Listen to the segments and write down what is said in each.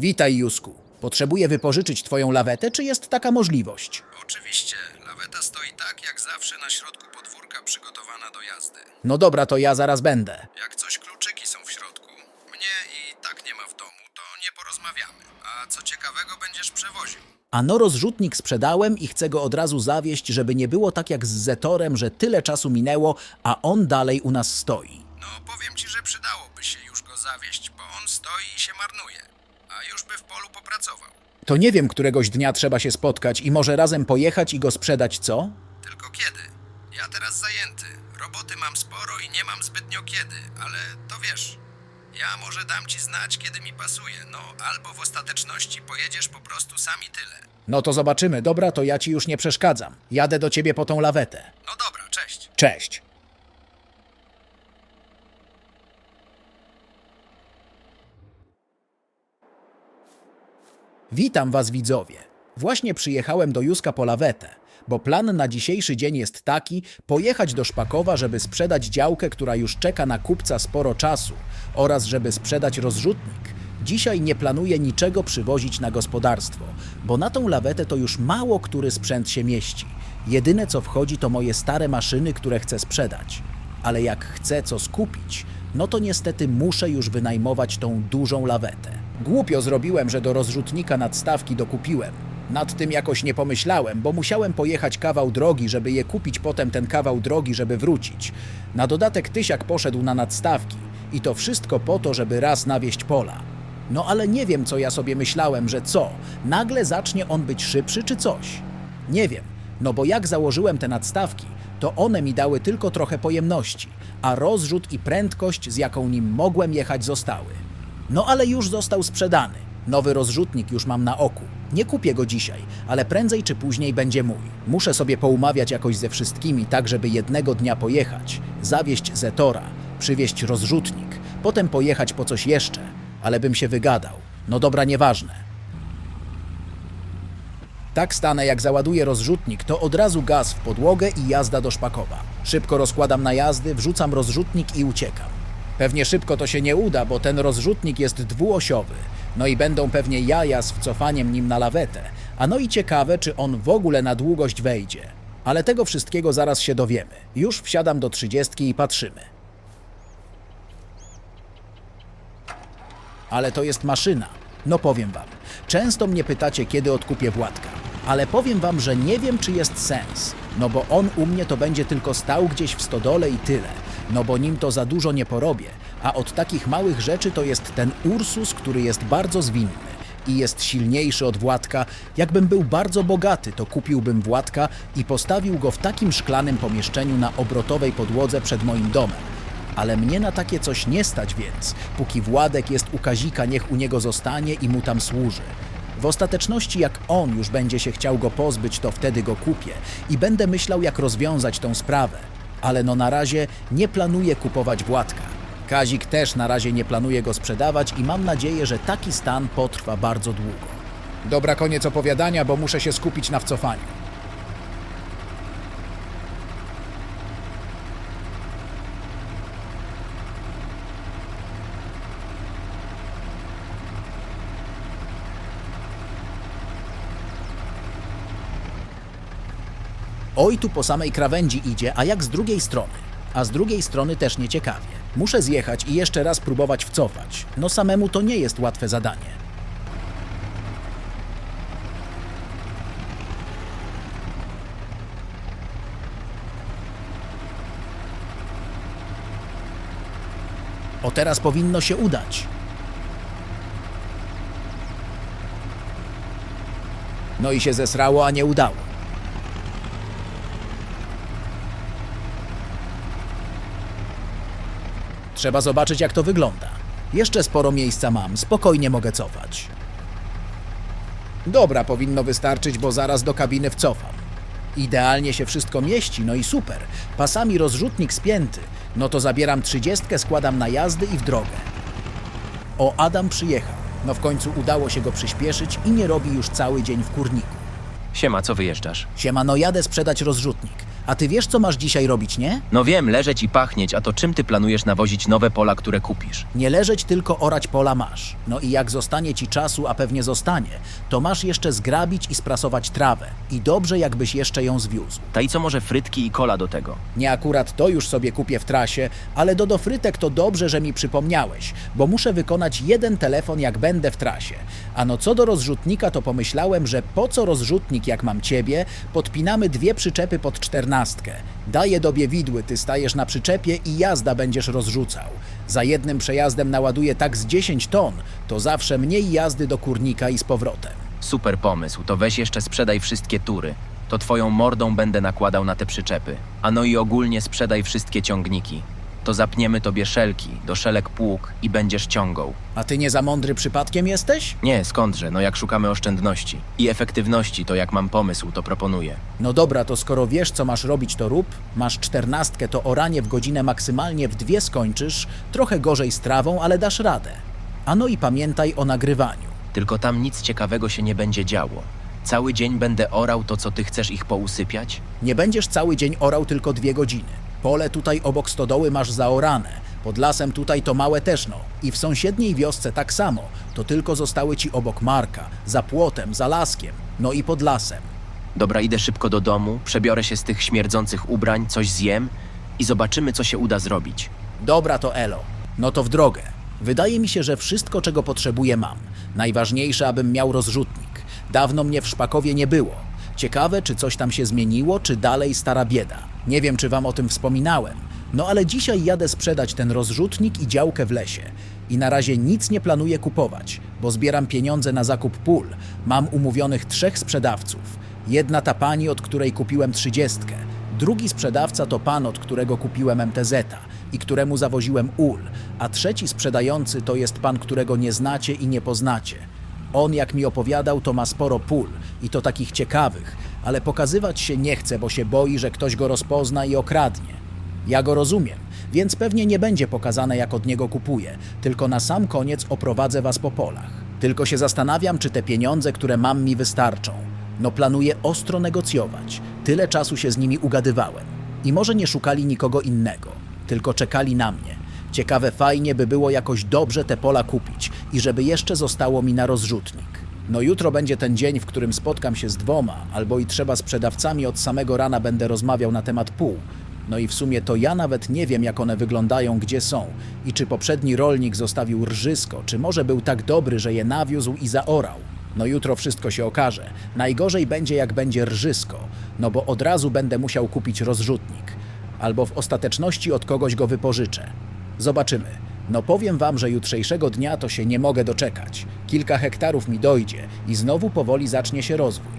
Witaj, Jusku. Potrzebuję wypożyczyć twoją lawetę, czy jest taka możliwość? Oczywiście, laweta stoi tak jak zawsze na środku podwórka przygotowana do jazdy. No dobra, to ja zaraz będę. Jak coś kluczyki są w środku, mnie i tak nie ma w domu, to nie porozmawiamy. A co ciekawego będziesz przewoził? A no rozrzutnik sprzedałem i chcę go od razu zawieść, żeby nie było tak jak z Zetorem, że tyle czasu minęło, a on dalej u nas stoi. No powiem ci, że przydałoby się już go zawieść, bo on stoi i się marnuje. A już by w polu popracował. To nie wiem, któregoś dnia trzeba się spotkać i może razem pojechać i go sprzedać, co? Tylko kiedy? Ja teraz zajęty. Roboty mam sporo i nie mam zbytnio kiedy, ale to wiesz. Ja może dam ci znać, kiedy mi pasuje, no albo w ostateczności pojedziesz po prostu sami tyle. No to zobaczymy. Dobra, to ja ci już nie przeszkadzam. Jadę do ciebie po tą lawetę. No dobra, cześć. Cześć. Witam Was widzowie. Właśnie przyjechałem do Juska po lawetę, bo plan na dzisiejszy dzień jest taki, pojechać do Szpakowa, żeby sprzedać działkę, która już czeka na kupca sporo czasu oraz żeby sprzedać rozrzutnik. Dzisiaj nie planuję niczego przywozić na gospodarstwo, bo na tą lawetę to już mało który sprzęt się mieści. Jedyne co wchodzi to moje stare maszyny, które chcę sprzedać. Ale jak chcę co skupić, no to niestety muszę już wynajmować tą dużą lawetę. Głupio zrobiłem, że do rozrzutnika nadstawki dokupiłem. Nad tym jakoś nie pomyślałem, bo musiałem pojechać kawał drogi, żeby je kupić potem ten kawał drogi, żeby wrócić. Na dodatek Tysiak poszedł na nadstawki i to wszystko po to, żeby raz nawieść pola. No ale nie wiem, co ja sobie myślałem, że co, nagle zacznie on być szybszy czy coś. Nie wiem, no bo jak założyłem te nadstawki, to one mi dały tylko trochę pojemności, a rozrzut i prędkość, z jaką nim mogłem jechać, zostały. No ale już został sprzedany. Nowy rozrzutnik już mam na oku. Nie kupię go dzisiaj, ale prędzej czy później będzie mój. Muszę sobie poumawiać jakoś ze wszystkimi, tak żeby jednego dnia pojechać, zawieść Zetora, przywieźć rozrzutnik, potem pojechać po coś jeszcze, ale bym się wygadał. No dobra, nieważne. Tak stanę, jak załaduję rozrzutnik, to od razu gaz w podłogę i jazda do Szpakowa. Szybko rozkładam na jazdy, wrzucam rozrzutnik i uciekam. Pewnie szybko to się nie uda, bo ten rozrzutnik jest dwuosiowy. No i będą pewnie jaja z wcofaniem nim na lawetę. A no i ciekawe, czy on w ogóle na długość wejdzie. Ale tego wszystkiego zaraz się dowiemy. Już wsiadam do trzydziestki i patrzymy. ale to jest maszyna. No powiem wam, często mnie pytacie, kiedy odkupię Władka, ale powiem wam, że nie wiem, czy jest sens. No bo on u mnie to będzie tylko stał gdzieś w stodole i tyle. No bo nim to za dużo nie porobię, a od takich małych rzeczy to jest ten Ursus, który jest bardzo zwinny i jest silniejszy od Władka. Jakbym był bardzo bogaty, to kupiłbym Władka i postawił go w takim szklanym pomieszczeniu na obrotowej podłodze przed moim domem. Ale mnie na takie coś nie stać więc, póki Władek jest u Kazika, niech u niego zostanie i mu tam służy. W ostateczności jak on już będzie się chciał go pozbyć, to wtedy go kupię i będę myślał jak rozwiązać tą sprawę. Ale no na razie nie planuję kupować Władka. Kazik też na razie nie planuje go sprzedawać i mam nadzieję, że taki stan potrwa bardzo długo. Dobra, koniec opowiadania, bo muszę się skupić na wcofaniu. Oj, tu po samej krawędzi idzie, a jak z drugiej strony? A z drugiej strony też nieciekawie. Muszę zjechać i jeszcze raz próbować wcofać. No samemu to nie jest łatwe zadanie. O teraz powinno się udać. No i się zesrało, a nie udało. Trzeba zobaczyć, jak to wygląda. Jeszcze sporo miejsca mam, spokojnie mogę cofać. Dobra, powinno wystarczyć, bo zaraz do kabiny wcofam. Idealnie się wszystko mieści, no i super. Pasami rozrzutnik spięty. No to zabieram trzydziestkę, składam na jazdy i w drogę. O, Adam przyjechał. No w końcu udało się go przyspieszyć i nie robi już cały dzień w kurniku. Siema, co wyjeżdżasz? Siemano, jadę sprzedać rozrzutnik. A ty wiesz, co masz dzisiaj robić, nie? No wiem, leżeć i pachnieć, a to czym ty planujesz nawozić nowe pola, które kupisz? Nie leżeć, tylko orać pola masz. No i jak zostanie ci czasu, a pewnie zostanie, to masz jeszcze zgrabić i sprasować trawę. I dobrze, jakbyś jeszcze ją zwiózł. Ta i co może frytki i kola do tego? Nie akurat to już sobie kupię w trasie, ale do dofrytek to dobrze, że mi przypomniałeś, bo muszę wykonać jeden telefon, jak będę w trasie. A no co do rozrzutnika, to pomyślałem, że po co rozrzutnik, jak mam ciebie, podpinamy dwie przyczepy pod czternastkę. Daję dobie widły, ty stajesz na przyczepie i jazda będziesz rozrzucał. Za jednym przejazdem naładuję tak z 10 ton, to zawsze mniej jazdy do kurnika i z powrotem. Super pomysł, to weź jeszcze sprzedaj wszystkie tury. To twoją mordą będę nakładał na te przyczepy. A no i ogólnie sprzedaj wszystkie ciągniki. To zapniemy tobie szelki, do szelek pług i będziesz ciągał. A ty nie za mądry przypadkiem jesteś? Nie, skądże, no jak szukamy oszczędności i efektywności, to jak mam pomysł, to proponuję. No dobra, to skoro wiesz, co masz robić, to rób. Masz czternastkę, to oranie w godzinę maksymalnie w dwie skończysz. Trochę gorzej z trawą, ale dasz radę. A no i pamiętaj o nagrywaniu. Tylko tam nic ciekawego się nie będzie działo. Cały dzień będę orał to, co ty chcesz ich pousypiać? Nie będziesz cały dzień orał tylko dwie godziny. Pole tutaj obok stodoły masz zaorane. Pod lasem tutaj to małe też no. I w sąsiedniej wiosce tak samo. To tylko zostały ci obok Marka, za płotem, za laskiem, no i pod lasem. Dobra, idę szybko do domu, przebiorę się z tych śmierdzących ubrań, coś zjem i zobaczymy, co się uda zrobić. Dobra to Elo. No to w drogę. Wydaje mi się, że wszystko, czego potrzebuję mam. Najważniejsze, abym miał rozrzutnik. Dawno mnie w Szpakowie nie było. Ciekawe, czy coś tam się zmieniło, czy dalej stara bieda. Nie wiem, czy wam o tym wspominałem. No ale dzisiaj jadę sprzedać ten rozrzutnik i działkę w lesie. I na razie nic nie planuję kupować, bo zbieram pieniądze na zakup pól. Mam umówionych trzech sprzedawców. Jedna ta pani, od której kupiłem trzydziestkę. Drugi sprzedawca to pan, od którego kupiłem MTZ i któremu zawoziłem ul, a trzeci sprzedający to jest pan, którego nie znacie i nie poznacie. On, jak mi opowiadał, to ma sporo pól i to takich ciekawych, ale pokazywać się nie chce, bo się boi, że ktoś go rozpozna i okradnie. Ja go rozumiem, więc pewnie nie będzie pokazane, jak od niego kupuję, tylko na sam koniec oprowadzę was po polach. Tylko się zastanawiam, czy te pieniądze, które mam, mi wystarczą. No planuję ostro negocjować. Tyle czasu się z nimi ugadywałem. I może nie szukali nikogo innego, tylko czekali na mnie. Ciekawe fajnie by było jakoś dobrze te pola kupić i żeby jeszcze zostało mi na rozrzutnik. No jutro będzie ten dzień, w którym spotkam się z dwoma, albo i trzeba sprzedawcami od samego rana będę rozmawiał na temat pół. No i w sumie to ja nawet nie wiem, jak one wyglądają, gdzie są i czy poprzedni rolnik zostawił rżysko, czy może był tak dobry, że je nawiózł i zaorał. No jutro wszystko się okaże. Najgorzej będzie, jak będzie rżysko, no bo od razu będę musiał kupić rozrzutnik. Albo w ostateczności od kogoś go wypożyczę. Zobaczymy. No powiem wam, że jutrzejszego dnia to się nie mogę doczekać. Kilka hektarów mi dojdzie i znowu powoli zacznie się rozwój.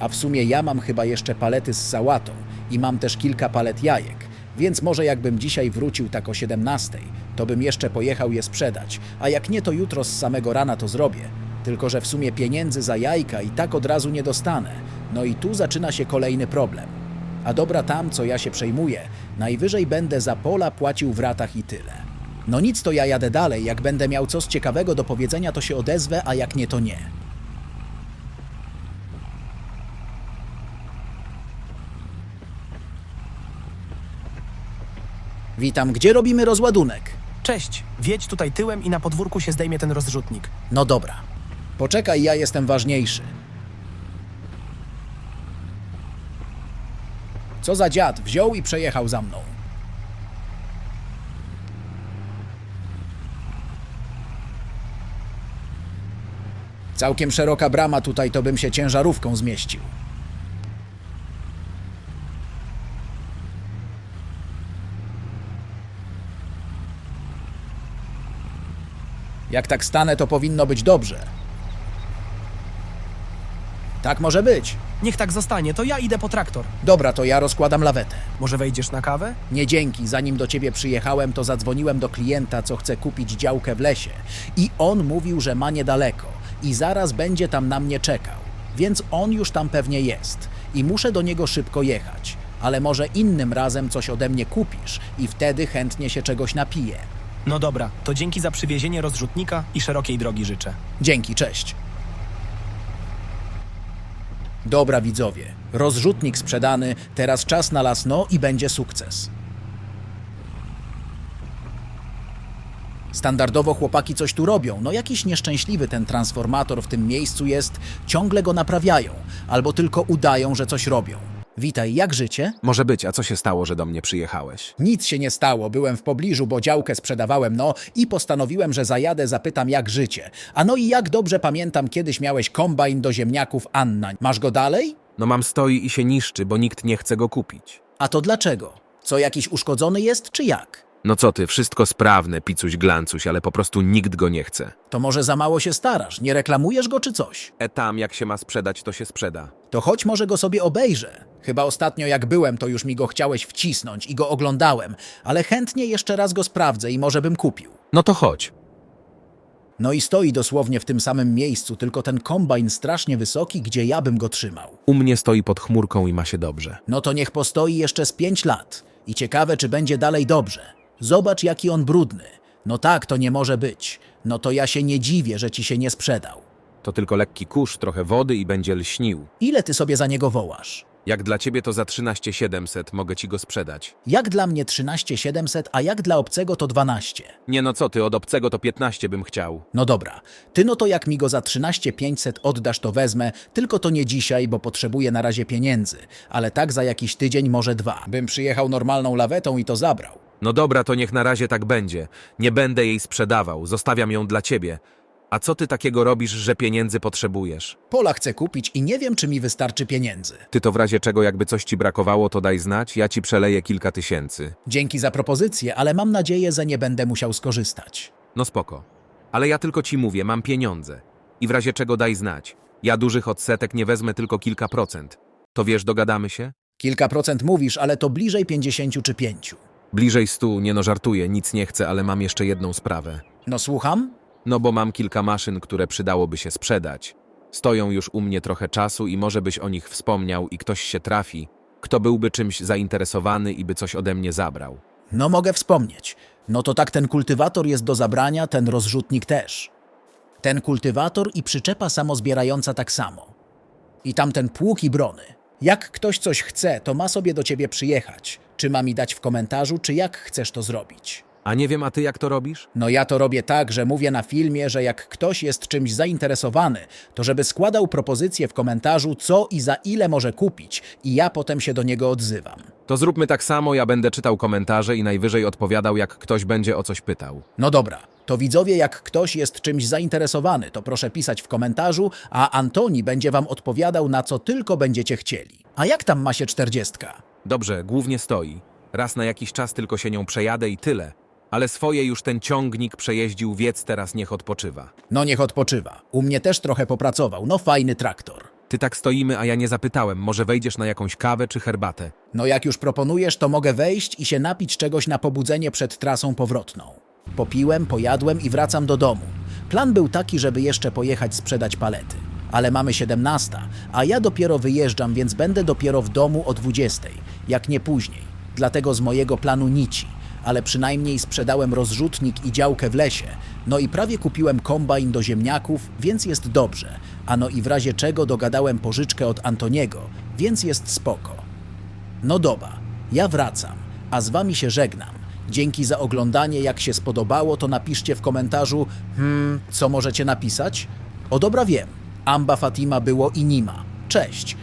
A w sumie ja mam chyba jeszcze palety z sałatą i mam też kilka palet jajek, więc może jakbym dzisiaj wrócił tak o 17, to bym jeszcze pojechał je sprzedać, a jak nie to jutro z samego rana to zrobię. Tylko że w sumie pieniędzy za jajka i tak od razu nie dostanę. No i tu zaczyna się kolejny problem. A dobra tam, co ja się przejmuję, najwyżej będę za pola płacił w ratach i tyle. No nic, to ja jadę dalej, jak będę miał coś ciekawego do powiedzenia, to się odezwę, a jak nie, to nie. Witam, gdzie robimy rozładunek? Cześć, wjedź tutaj tyłem i na podwórku się zdejmie ten rozrzutnik. No dobra. Poczekaj, ja jestem ważniejszy. Co za dziad, wziął i przejechał za mną. Całkiem szeroka brama tutaj, to bym się ciężarówką zmieścił. Jak tak stanę, to powinno być dobrze. Tak może być. Niech tak zostanie, to ja idę po traktor. Dobra, to ja rozkładam lawetę. Może wejdziesz na kawę? Nie dzięki, zanim do ciebie przyjechałem, to zadzwoniłem do klienta, co chce kupić działkę w lesie. I on mówił, że ma niedaleko i zaraz będzie tam na mnie czekał. Więc on już tam pewnie jest i muszę do niego szybko jechać. Ale może innym razem coś ode mnie kupisz i wtedy chętnie się czegoś napiję. No dobra, to dzięki za przywiezienie rozrzutnika i szerokiej drogi życzę. Dzięki, cześć. Dobra widzowie, rozrzutnik sprzedany, teraz czas na lasno i będzie sukces. Standardowo chłopaki coś tu robią, no jakiś nieszczęśliwy ten transformator w tym miejscu jest, ciągle go naprawiają, albo tylko udają, że coś robią. Witaj, jak życie? Może być, a co się stało, że do mnie przyjechałeś? Nic się nie stało, byłem w pobliżu, bo działkę sprzedawałem, no i postanowiłem, że zajadę, zapytam jak życie. A no i jak dobrze pamiętam, kiedyś miałeś kombajn do ziemniaków Anna. Masz go dalej? No mam stoi i się niszczy, bo nikt nie chce go kupić. A to dlaczego? Co jakiś uszkodzony jest, czy jak? No co ty, wszystko sprawne, picuś glancuś, ale po prostu nikt go nie chce. To może za mało się starasz, nie reklamujesz go czy coś? E tam, jak się ma sprzedać, to się sprzeda. To choć może go sobie obejrzę. Chyba ostatnio jak byłem, to już mi go chciałeś wcisnąć i go oglądałem, ale chętnie jeszcze raz go sprawdzę i może bym kupił. No to chodź. No i stoi dosłownie w tym samym miejscu, tylko ten kombajn strasznie wysoki, gdzie ja bym go trzymał. U mnie stoi pod chmurką i ma się dobrze. No to niech postoi jeszcze z pięć lat. I ciekawe, czy będzie dalej dobrze. Zobacz, jaki on brudny. No tak, to nie może być. No to ja się nie dziwię, że ci się nie sprzedał. To tylko lekki kurz, trochę wody i będzie lśnił. Ile ty sobie za niego wołasz? Jak dla ciebie to za 13 700 mogę ci go sprzedać. Jak dla mnie 13 700, a jak dla obcego to 12. Nie no co ty, od obcego to 15 bym chciał. No dobra, ty no to jak mi go za 13 500 oddasz, to wezmę, tylko to nie dzisiaj, bo potrzebuję na razie pieniędzy, ale tak za jakiś tydzień, może dwa. Bym przyjechał normalną lawetą i to zabrał. No dobra, to niech na razie tak będzie. Nie będę jej sprzedawał, zostawiam ją dla ciebie. A co ty takiego robisz, że pieniędzy potrzebujesz? Pola chcę kupić i nie wiem, czy mi wystarczy pieniędzy. Ty to w razie czego jakby coś ci brakowało, to daj znać, ja ci przeleję kilka tysięcy. Dzięki za propozycję, ale mam nadzieję, że nie będę musiał skorzystać. No spoko. Ale ja tylko ci mówię, mam pieniądze. I w razie czego daj znać. Ja dużych odsetek nie wezmę tylko kilka procent. To wiesz, dogadamy się? Kilka procent mówisz, ale to bliżej 50 czy 5. Bliżej stu, nie no żartuję, nic nie chcę, ale mam jeszcze jedną sprawę. No słucham? No bo mam kilka maszyn, które przydałoby się sprzedać. Stoją już u mnie trochę czasu i może byś o nich wspomniał i ktoś się trafi, kto byłby czymś zainteresowany i by coś ode mnie zabrał. No mogę wspomnieć. No to tak ten kultywator jest do zabrania, ten rozrzutnik też. Ten kultywator i przyczepa samozbierająca tak samo. I tamten pług i brony. Jak ktoś coś chce, to ma sobie do ciebie przyjechać. Czy ma mi dać w komentarzu, czy jak chcesz to zrobić? A nie wiem, a ty jak to robisz? No ja to robię tak, że mówię na filmie, że jak ktoś jest czymś zainteresowany, to żeby składał propozycję w komentarzu, co i za ile może kupić, i ja potem się do niego odzywam. To zróbmy tak samo, ja będę czytał komentarze i najwyżej odpowiadał, jak ktoś będzie o coś pytał. No dobra, to widzowie, jak ktoś jest czymś zainteresowany, to proszę pisać w komentarzu, a Antoni będzie wam odpowiadał na co tylko będziecie chcieli. A jak tam ma się czterdziestka? Dobrze, głównie stoi. Raz na jakiś czas tylko się nią przejadę i tyle. Ale swoje już ten ciągnik przejeździł, wiec teraz niech odpoczywa. No niech odpoczywa. U mnie też trochę popracował, no fajny traktor. Ty tak stoimy, a ja nie zapytałem, może wejdziesz na jakąś kawę czy herbatę? No jak już proponujesz, to mogę wejść i się napić czegoś na pobudzenie przed trasą powrotną. Popiłem, pojadłem i wracam do domu. Plan był taki, żeby jeszcze pojechać sprzedać palety. Ale mamy 17, a ja dopiero wyjeżdżam, więc będę dopiero w domu o 20, jak nie później. Dlatego z mojego planu nici. Ale przynajmniej sprzedałem rozrzutnik i działkę w lesie. No i prawie kupiłem kombajn do ziemniaków, więc jest dobrze. A no i w razie czego dogadałem pożyczkę od Antoniego, więc jest spoko. No dobra, ja wracam, a z wami się żegnam. Dzięki za oglądanie, jak się spodobało, to napiszcie w komentarzu, hmm, co możecie napisać? O dobra wiem, Amba Fatima było i Nima. Cześć,